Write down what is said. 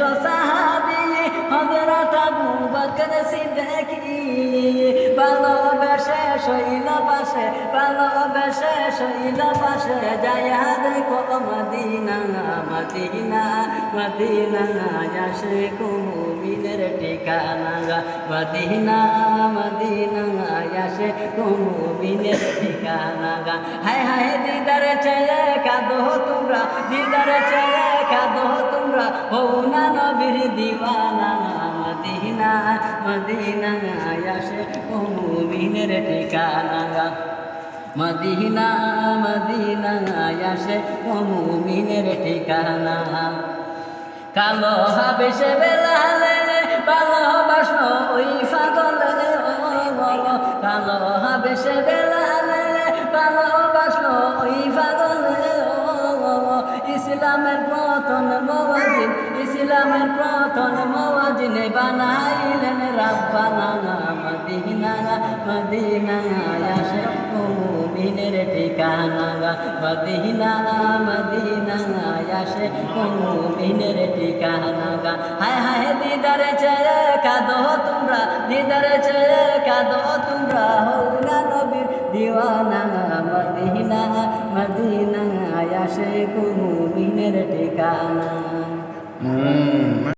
শ্রেষ্ঠ সাহাবি হজরত আবু বকর সিদ্দিকী ভালোবেসে শৈল পাশে ভালোবেসে শৈল পাশে যায়া দেখো মদিনা মদিনা মদিনা আসে কুমিনের ঠিকানা মদিনা মদিনা আসে কুমিনের ঠিকানা হায় হায় দিদারে চেয়ে কাঁদো তোমরা দিদারে চেয়ে কাঁদো তোমরা হও না নবীর দিওয়ানা মদিনা মদিনা আসে কুমিনের ঠিকানা মদিনা মদিনা আসে মুমিনের ঠিকানা কালো হবে সে বেলালে ভালোবাসো ওই ফাগলে ও বলো কালো হবে সে বেলালে ভালোবাসো ওই ফাগলে ও ইসলামের প্রথম মওয়াজিন ইসলামের প্রথম মওয়াজিন বানাইলেন রাব্বানা মদিনা মদিনা আসে মুমিনের ঠিকানা মদিনা মদিনা আসে মুমিনের ঠিকানা হায় হায় দিদারে চেয়ে কাঁদো তোমরা, দিদারে চেয়ে কাঁদো তোমরা। হও না নবীর দিওয়ানা মদিনা মদিনা আসে মুমিনের ঠিকানা Mm.